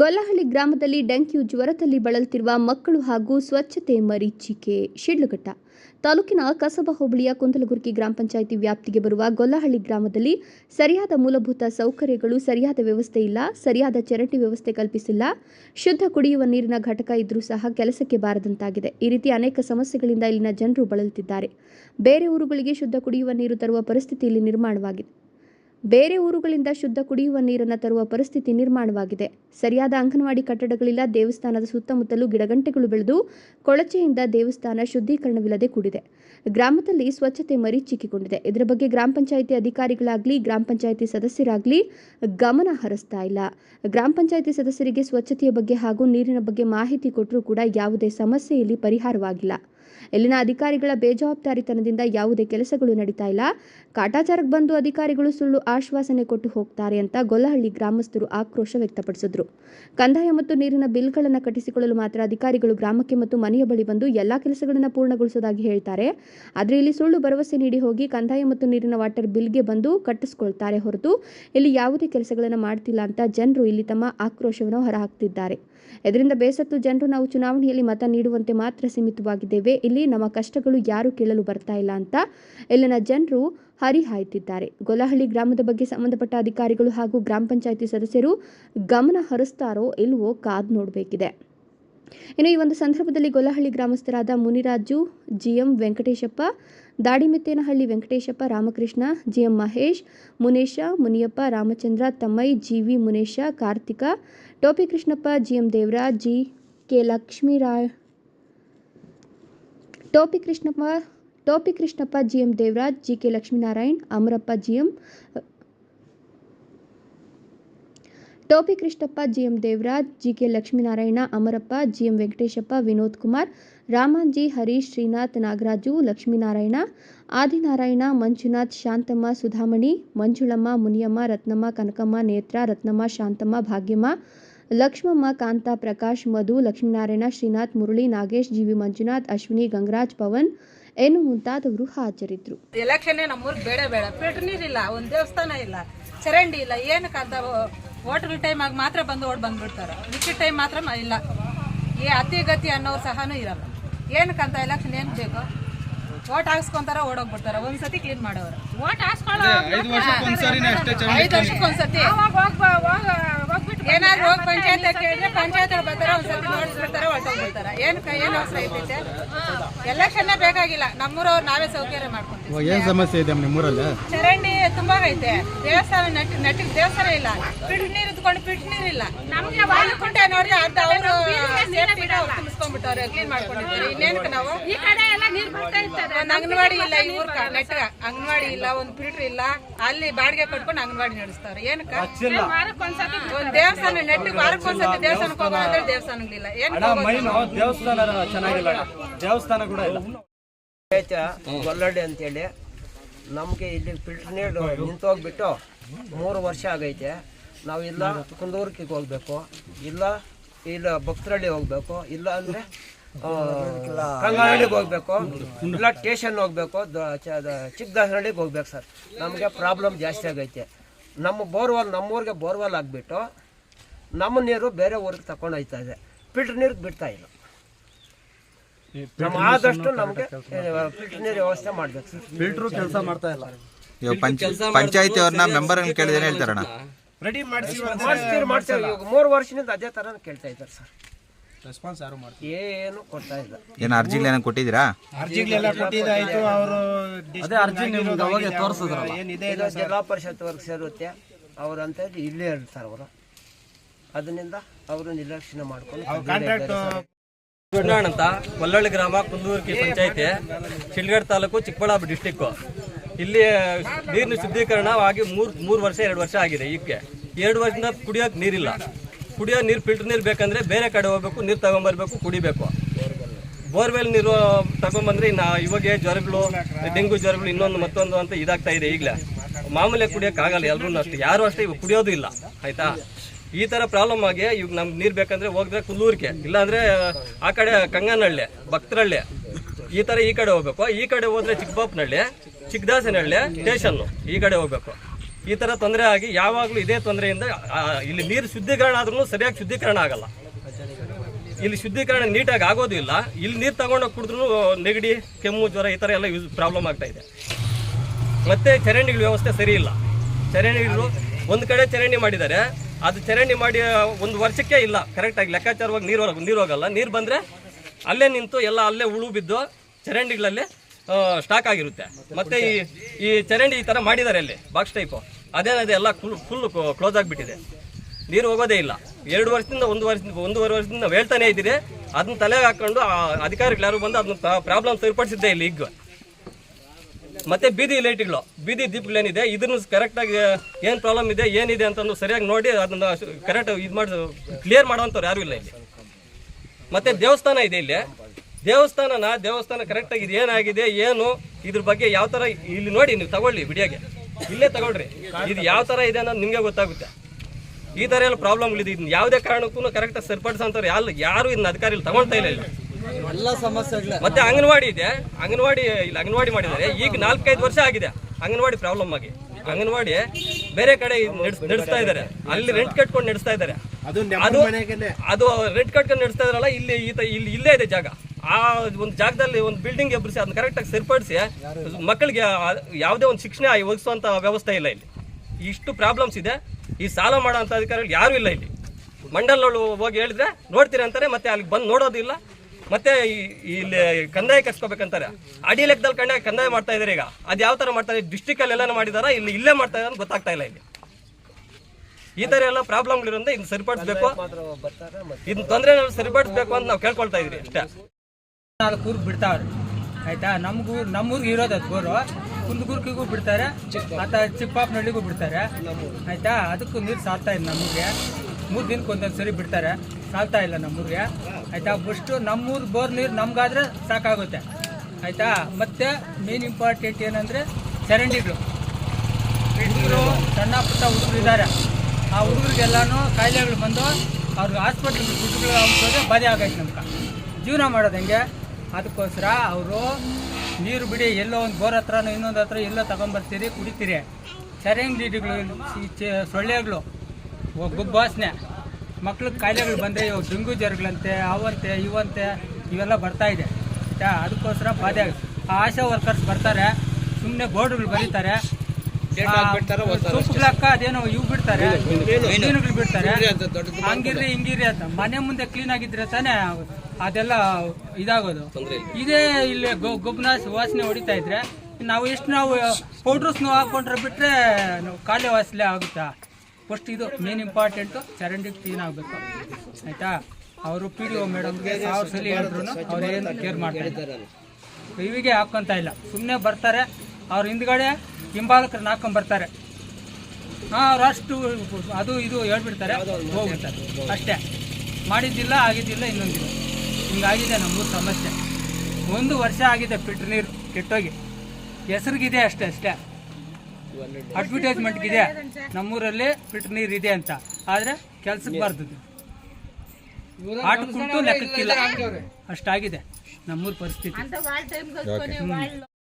ಗೊಲ್ಲಹಳ್ಳಿ ಗ್ರಾಮದಲ್ಲಿ ಡೆಂಗ್ಯೂ ಜ್ವರದಲ್ಲಿ ಬಳಲುತ್ತಿರುವ ಮಕ್ಕಳು ಹಾಗೂ ಸ್ವಚ್ಛತೆ ಮರೀಚಿಕೆ. ಶಿಡ್ಲಘಟ್ಟ ತಾಲೂಕಿನ ಕಸಬಾ ಹೋಬಳಿಯ ಕುಂದಲಗುರ್ಕಿ ಗ್ರಾಮ ಪಂಚಾಯಿತಿ ವ್ಯಾಪ್ತಿಗೆ ಬರುವ ಗೊಲ್ಲಹಳ್ಳಿ ಗ್ರಾಮದಲ್ಲಿ ಸರಿಯಾದ ಮೂಲಭೂತ ಸೌಕರ್ಯಗಳು, ಸರಿಯಾದ ವ್ಯವಸ್ಥೆ ಇಲ್ಲ, ಸರಿಯಾದ ಚರಂಡಿ ವ್ಯವಸ್ಥೆ ಕಲ್ಪಿಸಿಲ್ಲ. ಶುದ್ಧ ಕುಡಿಯುವ ನೀರಿನ ಘಟಕ ಇದ್ರೂ ಸಹ ಕೆಲಸಕ್ಕೆ ಬಾರದಂತಾಗಿದೆ. ಈ ರೀತಿ ಅನೇಕ ಸಮಸ್ಯೆಗಳಿಂದ ಇಲ್ಲಿನ ಜನರು ಬಳಲುತ್ತಿದ್ದಾರೆ ಬೇರೆ ಊರುಗಳಿಗೆ ಶುದ್ಧ ಕುಡಿಯುವ ನೀರು ತರುವ ಪರಿಸ್ಥಿತಿ ಇಲ್ಲಿ ನಿರ್ಮಾಣವಾಗಿದೆ. ಬೇರೆ ಊರುಗಳಿಂದ ಶುದ್ಧ ಕುಡಿಯುವ ನೀರನ್ನು ತರುವ ಪರಿಸ್ಥಿತಿ ನಿರ್ಮಾಣವಾಗಿದೆ. ಸರಿಯಾದ ಅಂಗನವಾಡಿ ಕಟ್ಟಡಗಳಿಲ್ಲ, ದೇವಸ್ಥಾನದ ಸುತ್ತಮುತ್ತಲೂ ಗಿಡಗಂಟೆಗಳು ಬೆಳೆದು ಕೊಳಚೆಯಿಂದ ದೇವಸ್ಥಾನ ಶುದ್ಧೀಕರಣವಿಲ್ಲದೆ ಕೂಡಿದೆ. ಗ್ರಾಮದಲ್ಲಿ ಸ್ವಚ್ಛತೆ ಮರಿ ಚಿಕ್ಕಿಕೊಂಡಿದೆ. ಇದರ ಬಗ್ಗೆ ಗ್ರಾಮ ಪಂಚಾಯಿತಿ ಅಧಿಕಾರಿಗಳಾಗಲಿ, ಗ್ರಾಮ ಪಂಚಾಯಿತಿ ಸದಸ್ಯರಾಗಲಿ ಗಮನ ಹರಿಸ್ತಾ ಇಲ್ಲ. ಗ್ರಾಮ ಪಂಚಾಯಿತಿ ಸದಸ್ಯರಿಗೆ ಸ್ವಚ್ಛತೆಯ ಬಗ್ಗೆ ಹಾಗೂ ನೀರಿನ ಬಗ್ಗೆ ಮಾಹಿತಿ ಕೊಟ್ಟರೂ ಕೂಡ ಯಾವುದೇ ಸಮಸ್ಯೆ ಇಲ್ಲಿ ಪರಿಹಾರವಾಗಿಲ್ಲ. ಇಲ್ಲಿನ ಅಧಿಕಾರಿಗಳ ಬೇಜವಾಬ್ದಾರಿತನದಿಂದ ಯಾವುದೇ ಕೆಲಸಗಳು ನಡೀತಾ ಇಲ್ಲ. ಕಾಟಾಚಾರಕ್ಕೆ ಬಂದು ಅಧಿಕಾರಿಗಳು ಸುಳ್ಳು ಆಶ್ವಾಸನೆ ಕೊಟ್ಟು ಹೋಗ್ತಾರೆ ಅಂತ ಗೊಲ್ಲಹಳ್ಳಿ ಗ್ರಾಮಸ್ಥರು ಆಕ್ರೋಶ ವ್ಯಕ್ತಪಡಿಸಿದ್ರು. ಕಂದಾಯ ಮತ್ತು ನೀರಿನ ಬಿಲ್ಗಳನ್ನು ಕಟ್ಟಿಸಿಕೊಳ್ಳಲು ಮಾತ್ರ ಅಧಿಕಾರಿಗಳು ಗ್ರಾಮಕ್ಕೆ ಮತ್ತು ಮನೆಯ ಬಳಿ ಬಂದು ಎಲ್ಲಾ ಕೆಲಸಗಳನ್ನು ಪೂರ್ಣಗೊಳಿಸೋದಾಗಿ ಹೇಳ್ತಾರೆ. ಆದರೆ ಇಲ್ಲಿ ಸುಳ್ಳು ಭರವಸೆ ನೀಡಿ ಹೋಗಿ ಕಂದಾಯ ಮತ್ತು ನೀರಿನ ವಾಟರ್ ಬಿಲ್ಗೆ ಬಂದು ಕಟ್ಟಿಸ್ಕೊಳ್ತಾರೆ ಹೊರತು ಇಲ್ಲಿ ಯಾವುದೇ ಕೆಲಸಗಳನ್ನು ಮಾಡ್ತಿಲ್ಲ ಅಂತ ಜನರು ಇಲ್ಲಿ ತಮ್ಮ ಆಕ್ರೋಶವನ್ನು ಹೊರಹಾಕ್ತಿದ್ದಾರೆ. ಇದರಿಂದ ಬೇಸತ್ತು ಜನರು ನಾವು ಚುನಾವಣೆಯಲ್ಲಿ ಮತ ನೀಡುವಂತೆ ಮಾತ್ರ ಸೀಮಿತವಾಗಿದ್ದೇವೆ. ಇಲ್ಲಿ ನಮ್ಮ ಕಷ್ಟಗಳು ಯಾರು ಕೇಳಲು ಬರ್ತಾ ಇಲ್ಲ ಅಂತ ಇಲ್ಲಿನ ಜನರು ಹರಿಹಾಯ್ತಿದ್ದಾರೆ. ಗೊಲಹಳ್ಳಿ ಗ್ರಾಮದ ಬಗ್ಗೆ ಸಂಬಂಧಪಟ್ಟ ಅಧಿಕಾರಿಗಳು ಹಾಗೂ ಗ್ರಾಮ ಪಂಚಾಯಿತಿ ಸದಸ್ಯರು ಗಮನ ಹರಿಸ್ತಾರೋ ಇಲ್ವೋ ಕಾದ್ ನೋಡಬೇಕಿದೆ. ಇನ್ನು ಈ ಒಂದು ಸಂದರ್ಭದಲ್ಲಿ Golahalli ಗ್ರಾಮಸ್ಥರಾದ Muniraju, GM Venkateshappa, Dadimettenahalli Venkateshappa, Ramakrishna, GM Mahesh, Munesha, Muniyappa, Ramachandra, Tammai, GV Munesha, Karthika, Topi Krishnappa, GM Devaraj G K Lakshmirai Topi Krishnappa Topi Krishnappa GM Devaraj G K Lakshminarayan Amarappa GM Topi Krishnappa GM Devaraj G K Lakshminarayana Amarappa GM Venkateshappa Vinod Kumar Ramanji Harish Srinath Nagaraju Lakshminarayana Adinarayana Manjunath Shanthamma Sudhamani Manjulamma Muniyamma Ratnamma Kanakamma Netra Ratnamma Shanthamma Bhagyamma Lakshmamma, Kanta, Prakash, Madhu, Lakshminarayana, Srinath, Murali, Nagesh GV Manjunath, Ashwini, Gangaraj, Pavan ಏನು ಮುಂತಾದವರು ಹಾಜರಿದ್ದರು election ನಮ್ಮೂರ್ಗ್ ಬೇಡ ಬೇಡ. Filter ಇಲ್ಲ, ಒಂದು ದೇವಸ್ಥಾನ ಇಲ್ಲ, ಚರಂಡಿ ಇಲ್ಲ. ಏನಕ್ಕೆ ಅಂತ ಹೋಟೆಲ್ ಟೈಮ್ ಆಗಿ ಮಾತ್ರ ಬಂದು ಓಡ್ ಬಂದ್ಬಿಡ್ತಾರೆ. ಮಿಕ್ಕಿದ ಟೈಮ್ ಮಾತ್ರ ಇಲ್ಲ. ಈ ಅತಿ ಗತಿ ಅನ್ನೋರು ಸಹನೂ ಇರಲ್ಲ. ಏನಕ್ಕಂತ ಎಲೆಕ್ಷನ್ ಏನು ಬೇಕು? ಓಟ್ ಹಾಕ್ಸ್ಕೊಂತಾರ ಓಡೋಗ್ಬಿಡ್ತಾರ ಒಂದ್ಸತಿ ಕ್ಲೀನ್ ಮಾಡೋರು. ಓಟ್ ಐದು ವರ್ಷಕ್ಕೊಂದ್ಸರಿನೇ ಅಷ್ಟೇ ಚರಂಡಿ ಐದು ವರ್ಷಕ್ಕೊಂದ್ಸತಿ ಏನಾದ್ರು ಹೋಗಿ ಪಂಚಾಯತ್ ಕೇಳಿದ್ರೆ ಪಂಚಾಯತ್ ಬರ್ತಾರ ಒಂದ್ಸತಿ ನೋಡಿಸ್ಬಿಡ್ತಾರೆ ಹೊರಟೋಗ್ಬಿಡ್ತಾರ. ಏನ್ ಏನ್ ಅವಸರ ಐತೈತೆ ಎಲೆಕ್ಷನ್ ಬೇಕಾಗಿಲ್ಲ. ನಮ್ಮೂರವ್ರು ನಾವೇ ಸೌಕರ್ಯ ಮಾಡ್ಕೊಂತೀವಿ. ಏನ್ ಸಮಸ್ಯೆ ಇದೆ ನಿಮ್ಮೂರಲ್ಲಿ? ಚರಂಡಿ ತುಂಬಾ ಐತೆ ದೇವಸ್ಥಾನ ನೆಟ್ ನೆಟ್ಟಿಗೆ ದೇವಸ್ಥಾನ ಇಲ್ಲ. ಪಿಟ್ ನೀರು ಇದ್ಕೊಂಡು ಪಿಟ್ ನೀರ್ ಇಲ್ಲ. ನಮ್ಗೆ ಕುಂಟೆ ನೋಡಿದ್ರೆ ಅರ್ಧ ಅವರು ತುಂಬಿಸ್ಕೊಂಡ್ಬಿಟ್ಟವ್ರೆ ಕ್ಲೀನ್ ಮಾಡ್ಕೊಂಡಿದ್ದಾರೆ ಇನ್ನೇನಕ್ಕೆ ನಾವು ಈ ಕಡೆ ಎಲ್ಲ ನೀರ್ ಬರ್ತಾ ಇರ್ತದೆ. ಒಂದ್ ಅಂಗನವಾಡಿ ಇಲ್ಲ ಈ ಊರ್ಕ ನೆಟ್ಗ. ಅಂಗನವಾಡಿ ಇಲ್ಲ ಒಂದ್ ಫಿಲ್ಟರ್ ಇಲ್ಲ. ಅಲ್ಲಿ ಬಾಡಿಗೆ ಕಟ್ಕೊಂಡು ಅಂಗನವಾಡಿ ನಡೆಸ್ತಾರೆ. ಏನಕ್ಕ? ಒಂದ್ ದೇವಸ್ಥಾನ ನೆಟ್ಟಿಗೆ ವಾರಕ್ಕೊಂದ್ಸತಿ ದೇವಸ್ಥಾನಕ್ಕೆ ಹೋಗೋಣ ಅಂದ್ರೆ ದೇವಸ್ಥಾನಗಳಿಲ್ಲ. ಏನ್ ಮೈನು ದೇವಸ್ಥಾನ ಚೆನ್ನಾಗಿಲ್ಲ ದೇವಸ್ಥಾನ ಕೂಡ ಇಲ್ಲ. ಗೊಲ್ಲಡ್ಡೆ ಅಂತೇಳಿ. ನಮಗೆ ಇಲ್ಲಿ ಫಿಲ್ಟರ್ ನೀರು ನಿಂತೋಗ್ಬಿಟ್ಟು ಮೂರು ವರ್ಷ ಆಗೈತೆ. ನಾವು ಇಲ್ಲ ಕುಂದೂರ್ಕಿಗೆ ಹೋಗ್ಬೇಕು ಇಲ್ಲ ಇಲ್ಲ ಭಕ್ತರಳ್ಳಿ ಹೋಗ್ಬೇಕು ಇಲ್ಲ ಅಂದರೆ ಆ, ಕಂಗನಹಳ್ಳಿಗೆ ಹೋಗ್ಬೇಕು ಇಲ್ಲ ಸ್ಟೇಷನ್ ಹೋಗ್ಬೇಕು ಚಿಕ್ಕದಾಸನಹಳ್ಳಿಗೆ ಹೋಗ್ಬೇಕು ಸರ್. ನಮಗೆ ಪ್ರಾಬ್ಲಮ್ ಜಾಸ್ತಿ ಆಗೈತೆ. ನಮ್ಮ ಬೋರ್ವೆಲ್ ನಮ್ಮೂರಿಗೆ ಬೋರ್ವೆಲ್ ಆಗಿಬಿಟ್ಟು ನಮ್ಮ ನೀರು ಬೇರೆ ಊರಿಗೆ ತಗೊಂಡೋಗ್ತಾ ಇದೆ. ಫಿಲ್ಟರ್ ನೀರಿಗೆ ಬಿಡ್ತಾ ಇಲ್ಲ. ನಮ್ಮ ಆದಷ್ಟು ನಮಗೆ ಫಿಲ್ಟರ್ ನೀರು ವ್ಯವಸ್ಥೆ ಮಾಡ್ಬೇಕು. ಫಿಲ್ಟರ್ ಕೆಲಸ ಮಾಡ್ತಾ ಇಲ್ಲ. ಇವಾಗ ಪಂಚ ಪಂಚಾಯತಿ ಅವ್ರನ್ನ ಮೆಂಬರ್ ಕೇಳಿದ್ರೆ ಹೇಳ್ತಾರಣ್ಣ. ರೆಡಿ ಮಾಡ್ತೀವಿ ಮಾಡ್ತೀವಿ ಇವಾಗ ಮೂರು ವರ್ಷದಿಂದ ಅದೇ ಥರ ಕೇಳ್ತಾ ಇದ್ದಾರೆ ಸರ್. ರೆಸ್ಪಾನ್ಸ್ ಯಾರು ಮಾಡ್ತಾರೆ ಏನು ಕೊಡ್ತಾ ಇಲ್ಲ. ಏನು ಅರ್ಜಿಗಳೇನೋ ಕೊಟ್ಟಿದ್ದೀರಾ? ಅರ್ಜಿಗಳೆಲ್ಲ ಕೊಟ್ಟಿದ್ದಾಯ್ತು ಅವರು ಅದೇ ಅರ್ಜಿ ನಿಮ್ಗೆ ಅವಾಗ ತೋರಿಸಿದ್ರಲ್ಲ. ಏನಿದೆ ಇದು ಜಿಲ್ಲಾ ಪರಿಷತ್ ವರ್ಗ ಸೇರುತ್ತೆ. ಅವ್ರಂತ ಇಲ್ಲೇ ಇರ್ತಾರೆ ಅವರು. ಅದರಿಂದ ಅವರು ನಿರ್ಲಕ್ಷಣೆ ಮಾಡ್ಕೊಂಡು ಗುಡ್ನಾಳ್ ಅಂತ ಕೊಲ್ಲಳ್ಳಿ ಗ್ರಾಮ ಕುಂದೂರ್ಕಿ ಪಂಚಾಯತಿ, ಶಿಲ್ಗಡ್ ತಾಲೂಕು ಚಿಕ್ಕಬಳ್ಳಾಪುರ ಡಿಸ್ಟಿಕ್ ಇಲ್ಲಿ, ನೀರಿನ ಶುದ್ಧೀಕರಣ ಆಗಿ ಮೂರ್, ಮೂರು ವರ್ಷ, ಎರಡು ವರ್ಷ ಆಗಿದೆ ಈಕೆ ಎರಡು ವರ್ಷದಿಂದ ಕುಡಿಯೋಕೆ ನೀರಿಲ್ಲ. ಕುಡಿಯೋ ನೀರು, ಫಿಲ್ಟರ್ ನೀರು ಬೇಕಂದ್ರೆ ಬೇರೆ ಕಡೆ ಹೋಗ್ಬೇಕು, ನೀರು ತಗೊಂಬರ್ಬೇಕು, ಕುಡಿಬೇಕು. ಬೋರ್ವೆಲ್ ನೀರು ತಗೊಂಬಂದ್ರೆ ಇನ್ನು ಇವಾಗ ಜ್ವರಗಳು ಡೆಂಗು ಜ್ವರಗಳು ಇನ್ನೊಂದು ಮತ್ತೊಂದು ಅಂತ ಇದಾಗ್ತಾ ಇದೆ ಈಗಲೇ. ಮಾಮೂಲಿ ಕುಡಿಯೋಕ್ಕಾಗಲ್ಲ ಎಲ್ಲರೂ ಅಷ್ಟೇ. ಯಾರು ಅಷ್ಟೇ ಇವಾಗ ಕುಡಿಯೋದು ಇಲ್ಲ, ಆಯ್ತಾ? ಈ ತರ ಪ್ರಾಬ್ಲಮ್ ಆಗಿ ಇವಾಗ ನಮ್ಗೆ ನೀರ್ ಬೇಕಂದ್ರೆ ಹೋಗಿದ್ರೆ ಕುಲ್ಲೂರ್ಗೆ, ಇಲ್ಲಾಂದ್ರೆ, ಆ ಕಡೆ ಕಂಗನಹಳ್ಳಿ, ಭಕ್ತರಳ್ಳಿ. ಈ ತರ ಈ ಕಡೆ ಹೋಗ್ಬೇಕು. ಈ ಕಡೆ ಹೋದ್ರೆ ಚಿಕ್ಕಬಾಪನಹಳ್ಳಿ, ಚಿಕ್ಕದಾಸನಹಳ್ಳಿ ಸ್ಟೇಷನ್ ಈ ಕಡೆ ಹೋಗ್ಬೇಕು. ಈ ತರ ತೊಂದರೆ ಆಗಿ ಯಾವಾಗಲೂ ಇದೇ ತೊಂದರೆಯಿಂದ ಇಲ್ಲಿ ನೀರು ಶುದ್ಧೀಕರಣ ಆದ್ರೂ ಸರಿಯಾಗಿ ಶುದ್ಧೀಕರಣ ಆಗಲ್ಲ. ಇಲ್ಲಿ ಶುದ್ಧೀಕರಣ ನೀಟಾಗಿ ಆಗೋದಿಲ್ಲ ಇಲ್ಲಿ. ನೀರು ತಗೊಂಡೋಗಿ ಕುಡಿದ್ರು ನೆಗಡಿ, ಕೆಮ್ಮು, ಜ್ವರ ಈ ಥರ ಎಲ್ಲ ಯೂಸ್ ಪ್ರಾಬ್ಲಮ್ ಆಗ್ತಾ ಇದೆ. ಮತ್ತೆ ಚರಂಡಿಗಳ ವ್ಯವಸ್ಥೆ ಸರಿ ಇಲ್ಲ. ಚರಂಡಿಗಳು, ಒಂದು ಕಡೆ ಚರಂಡಿ ಮಾಡಿದ್ದಾರೆ. ಅದು ಚರಂಡಿ ಮಾಡಿ ಒಂದು ವರ್ಷಕ್ಕೆ ಇಲ್ಲ. ಕರೆಕ್ಟಾಗಿ ಲೆಕ್ಕಾಚಾರವಾಗಿ ನೀರು ಹೋಗ ನೀರು ಹೋಗಲ್ಲ. ನೀರು ಬಂದರೆ ಅಲ್ಲೇ ನಿಂತು ಎಲ್ಲ ಅಲ್ಲೇ ಉಳು ಬಿದ್ದು ಚರಂಡಿಗಳಲ್ಲಿ ಸ್ಟಾಕ್ ಆಗಿರುತ್ತೆ. ಮತ್ತೆ ಈ ಈ ಚರಂಡಿ ಈ ಥರ ಮಾಡಿದ್ದಾರೆ ಅಲ್ಲಿ ಬಾಕ್ಸ್ ಟೈಪು ಅದೇನದೇ ಎಲ್ಲ ಫುಲ್ ಫುಲ್ ಕ್ಲೋಸ್ ಆಗಿಬಿಟ್ಟಿದೆ. ನೀರು ಹೋಗೋದೇ ಇಲ್ಲ. ಎರಡು ವರ್ಷದಿಂದ, ಒಂದು ವರ್ಷದಿಂದ ಒಂದೂವರೆ ವರ್ಷದಿಂದ ಹೇಳ್ತಾನೆ ಇದ್ದೀರಿ. ಅದನ್ನ ತಲೆಗೆ ಹಾಕೊಂಡು, ಆ, ಅಧಿಕಾರಿಗಳು ಯಾರು ಬಂದು ಅದನ್ನ ಪ್ರಾಬ್ಲಮ್ ಸರಿಪಡಿಸಿದ್ದೆ ಇಲ್ಲಿ ಈಗ. ಮತ್ತೆ ಬೀದಿ ಲೈಟ್ಗಳು ಬೀದಿ ದೀಪಗಳೇನಿದೆ ಇದನ್ನು ಕರೆಕ್ಟಾಗಿ ಏನು ಪ್ರಾಬ್ಲಮ್ ಇದೆ, ಏನಿದೆ ಅಂತಂದು ಸರಿಯಾಗಿ ನೋಡಿ, ಅದನ್ನ ಕರೆಕ್ಟ್ ಇದು ಮಾಡಿ ಕ್ಲಿಯರ್ ಮಾಡುವಂತವ್ರು ಯಾರು ಇಲ್ಲ ಇಲ್ಲಿ. ಮತ್ತೆ ದೇವಸ್ಥಾನ ಇದೆ ಇಲ್ಲಿ. ದೇವಸ್ಥಾನನ, ದೇವಸ್ಥಾನ ಕರೆಕ್ಟಾಗಿ ಇದು ಏನಾಗಿದೆ, ಏನು, ಇದ್ರ ಬಗ್ಗೆ ಯಾವ ಥರ ಇಲ್ಲಿ ನೋಡಿ, ನೀವು ತಗೊಳ್ಳಿ ವಿಡಿಯೋಗೆ ಇಲ್ಲೇ ತಗೊಳ್ರಿ. ಇದು ಯಾವ ಥರ ಇದೆ ಅನ್ನೋದು ನಿಮಗೆ ಗೊತ್ತಾಗುತ್ತೆ. ಈ ಥರ ಎಲ್ಲ ಪ್ರಾಬ್ಲಮ್ಗಳಿದೆ ಇದನ್ನ ಯಾವುದೇ ಕಾರಣಕ್ಕೂ ಕರೆಕ್ಟಾಗಿ ಸರಿಪಡಿಸೋಂಥವ್ರು ಯಾರು ಯಾರು ಇದನ್ನ ಅಧಿಕಾರಿಗಳು ತಗೊಳ್ತಾ ಇಲ್ಲ ಇಲ್ಲಿ. ಎಲ್ಲ ಸಮಸ್ಯೆಗಳೇ. ಮತ್ತೆ ಅಂಗನವಾಡಿ ಇದೆ. ಅಂಗನವಾಡಿ ಇಲ್ಲಿ ಅಂಗನವಾಡಿ ಮಾಡಿದ್ದಾರೆ. ಈಗ ನಾಲ್ಕೈದು ವರ್ಷ ಆಗಿದೆ ಅಂಗನವಾಡಿ ಪ್ರಾಬ್ಲಮ್ ಆಗಿ. ಅಂಗನವಾಡಿ ಬೇರೆ ಕಡೆ ನಡೆಸ್- ನಡೆಸ್ತಾ ಇದ್ದಾರೆ. ಅಲ್ಲಿ ರೆಂಟ್ ಕಟ್ಕೊಂಡು ನಡೆಸ್ತಾ ಇದ್ದಾರೆ. ಅದು ಅದು ರೆಂಟ್ ಕಟ್ಕೊಂಡು ನಡೆಸ್ತಾ ಇದಾರಲ್ಲ ಇಲ್ಲಿ ಈತ ಇಲ್ಲಿ ಇಲ್ಲೇ ಇದೆ ಜಾಗ. ಆ ಒಂದು ಜಾಗದಲ್ಲಿ ಒಂದು ಬಿಲ್ಡಿಂಗ್ ಎಬ್ಬರಿಸಿ ಅದನ್ನ ಕರೆಕ್ಟಾಗಿ ಸರಿಪಡಿಸಿ ಮಕ್ಕಳಿಗೆ ಯಾವುದೇ ಒಂದು ಶಿಕ್ಷಣ ಒದಗಿಸುವಂತ ವ್ಯವಸ್ಥೆ ಇಲ್ಲ ಇಲ್ಲಿ. ಇಷ್ಟು ಪ್ರಾಬ್ಲಮ್ಸ್ ಇದೆ. ಈ ಸಾಲ ಮಾಡೋಂಥ ಅಧಿಕಾರಿಗಳು ಯಾರು ಇಲ್ಲ ಇಲ್ಲಿ. ಮಂಡಲಗಳು ಹೋಗಿ ಹೇಳಿದ್ರೆ ನೋಡ್ತೀರಿ ಅಂತಾರೆ ಮತ್ತೆ ಅಲ್ಲಿಗೆ ಬಂದು ನೋಡೋದಿಲ್ಲ. ಮತ್ತೆ ಇಲ್ಲಿ ಕಂದಾಯ ಕಟ್ಸ್ಕೋಬೇಕಂತಾರೆ ಅಡಿ ಲೆಕ್ಕದಲ್ಲಿ ಕಂಡ ಕಂದಾಯ ಮಾಡ್ತಾ ಇದಾರೆ ಈಗ. ಅದು ಯಾವ ತರ ಮಾಡ್ತಾರೆ ಡಿಸ್ಟಿಕ್ ಅಲ್ಲಿ ಎಲ್ಲಾನು ಮಾಡಿದಾರ? ಇಲ್ಲಿ ಇಲ್ಲೇ ಮಾಡ್ತಾ ಇದ್ದಾರೆ ಗೊತ್ತಾಗ್ತಾ ಇಲ್ಲ ಇಲ್ಲಿ. ಈ ಥರ ಎಲ್ಲ ಪ್ರಾಬ್ಲಮ್ಗಳಿರೋದ್ರಿಂದ ಇದನ್ನ ಸರಿಪಡಿಸ್ಬೇಕು. ಇದನ್ನ ತೊಂದರೆ ಸರಿಪಡಿಸ್ಬೇಕು ಅಂತ ನಾವು ಕೇಳ್ಕೊಳ್ತಾ ಇದ್ರಿ ಅಷ್ಟೇ. ನಾಲ್ಕು ಬಿಡ್ತಾವ್ರಿ. ಆಯ್ತಾ? ನಮಗೂ ನಮ್ಮೂರ್ಗೆ ಇರೋದು ಅದು ಗೋರು ಕುಂದಗುರ್ಕಿಗೂ ಬಿಡ್ತಾರೆ. ಚಿಪ್ಪಾಪ್ ಚಿಕ್ಕಪಾಪನಹಳ್ಳಿಗೂ ಬಿಡ್ತಾರೆ. ಆಯ್ತಾ? ಅದಕ್ಕೂ ನೀರು ಸಾಲ್ತಾ ಇಲ್ಲ ನಮಗೆ. ಮೂರು ದಿನಕ್ಕೆ ಒಂದೊಂದು ಸರಿ ಬಿಡ್ತಾರೆ. ಸಾಲ್ತಾ ಇಲ್ಲ ನಮ್ಮೂರಿಗೆ ಆಯ್ತಾ? ಫಸ್ಟು ನಮ್ಮೂರು ಬೋರ್ ನೀರು ನಮಗಾದ್ರೆ ಸಾಕಾಗುತ್ತೆ. ಆಯಿತಾ? ಮತ್ತೆ ಮೇನ್ ಇಂಪಾರ್ಟೆಂಟ್ ಏನಂದರೆ ಚರಂಡಿಗಳು. ಹುಡುಗರು, ಸಣ್ಣ ಪುಟ್ಟ ಹುಡುಗರು ಇದ್ದಾರೆ ಆ ಹುಡುಗರಿಗೆಲ್ಲಾನು ಕಾಯಿಲೆಗಳು ಬಂದು ಅವ್ರಿಗೆ ಹಾಸ್ಪಿಟ್ಲ್ ದುಡ್ಡುಗಳು ಅನ್ಸೋದೇ ಬಾಧೆ ಆಗೈತೆ ನಮ್ಗೆ. ಜೀವನ ಮಾಡೋದು ಹೆಂಗೆ? ಅದಕ್ಕೋಸ್ಕರ ಅವರು ನೀರು ಬಿಡಿ, ಎಲ್ಲೋ ಒಂದು ಬೋರ್ ಹತ್ರನೋ ಇನ್ನೊಂದು ಹತ್ರ ಎಲ್ಲೋ ತಗೊಂಬರ್ತೀರಿ, ಕುಡಿತೀರಿ. ಚರಂಡಿಗಳು ಸೊಳ್ಳೆಗಳು. ಒ- ಗುಬ್ಬ ವಾಸನೆ. ಮಕ್ಳಿಗೆ ಕಾಯಿಲೆಗಳು ಬಂದರೆ ಇವಾಗ ಡೆಂಗು ಜ್ವರಗಳಂತೆ ಅವಂತೆ ಇವಂತೆ ಇವೆಲ್ಲ ಬರ್ತಾ ಇದೆ. ಆಯ್ತಾ ಅದಕ್ಕೋಸ್ಕರ ಬಾಧೆ ಆಗುತ್ತೆ. ಆ ಆಶಾ ವರ್ಕರ್ಸ್ ಬರ್ತಾರೆ ಸುಮ್ಮನೆ ಬೋರ್ಡ್ಗಳು ಬರೀತಾರೆ. ಸೊಪ್ಪುಗಳಕ್ಕ ಅದೇನೋ ಇವು ಬಿಡ್ತಾರೆ ಮೀನುಗಳು ಬಿಡ್ತಾರೆ. ಹಂಗಿರ್ರಿ ಹಿಂಗಿರ್ರಿ ಅಂತ. ಮನೆ ಮುಂದೆ ಕ್ಲೀನ್ ಆಗಿದ್ರೆ ತಾನೇ ಅದೆಲ್ಲ ಇದಾಗೋದು. ಇದೇ ಇಲ್ಲಿ ಗೊಬ್ಬನ ವಾಸನೆ ಹೊಡಿತಾ ಇದ್ರೆ ನಾವು ಎಷ್ಟು ನಾವು ಪೌಡ್ರಸ್ ನೋವು ಹಾಕೊಂಡ್ರೆ ಬಿಟ್ರೆ ನಾವು ಕಾಲೇ ವಾಸನೆ ಆಗುತ್ತಾ? ಫಸ್ಟ್ ಇದು ಮೇನ್ ಇಂಪಾರ್ಟೆಂಟು ಚರಂಡಿ ಕ್ಲೀನ್ ಆಗಬೇಕು. ಆಯ್ತಾ? ಅವರು ಪಿ ಡಿ ಒ ಮೇಡಮ್ಗೆ ಸಾವಿರ ಸಲ ಹೇಳಿದ್ರು ಅವ್ರೇನು ಕೇರ್ ಮಾಡ್ತಾರೆ ಇವಿಗೆ ಹಾಕೊಂತ ಇಲ್ಲ. ಸುಮ್ಮನೆ ಬರ್ತಾರೆ. ಅವ್ರ ಹಿಂದ್ಗಡೆ ಹಿಂಬಾಲಕರನ್ನ ಹಾಕೊಂಡ್ ಬರ್ತಾರೆ. ಹಾಂ, ಅವ್ರು ಅಷ್ಟು ಅದು ಇದು ಹೇಳ್ಬಿಡ್ತಾರೆ. ಹೋಗ್ಬಿಡ್ತಾರೆ. ಅಷ್ಟೇ. ಮಾಡಿದ್ದಿಲ್ಲ, ಆಗಿದ್ದಿಲ್ಲ, ಇನ್ನೊಂದಿಲ್ಲ. ಹಿಂಗಾಗಿದೆ ನಮ್ಮೂರು ಸಮಸ್ಯೆ. ಒಂದು ವರ್ಷ ಆಗಿದೆ ಫಿಲ್ಟ್ರ್ ನೀರು ಕೆಟ್ಟೋಗಿ. ಹೆಸರಿಗಿದೆ ಅಷ್ಟೇ ಅಷ್ಟೇ. ಅಡ್ವರ್ಟೈಸ್ಮೆಂಟ್ಗಿದೆ ನಮ್ಮೂರಲ್ಲಿ ಫಿಲ್ಟರ್ ನೀರು ಇದೆ ಅಂತ. ಆದರೆ ಕೆಲ್ಸಕ್ಕೆ ಬಾರ್ದು ಆಟ ಕುಂಟು ಲೆಕ್ಕಕ್ಕಿಲ್ಲ. ಅಷ್ಟಾಗಿದೆ. ನಮ್ಮೂರ ಪರಿಸ್ಥಿತಿ.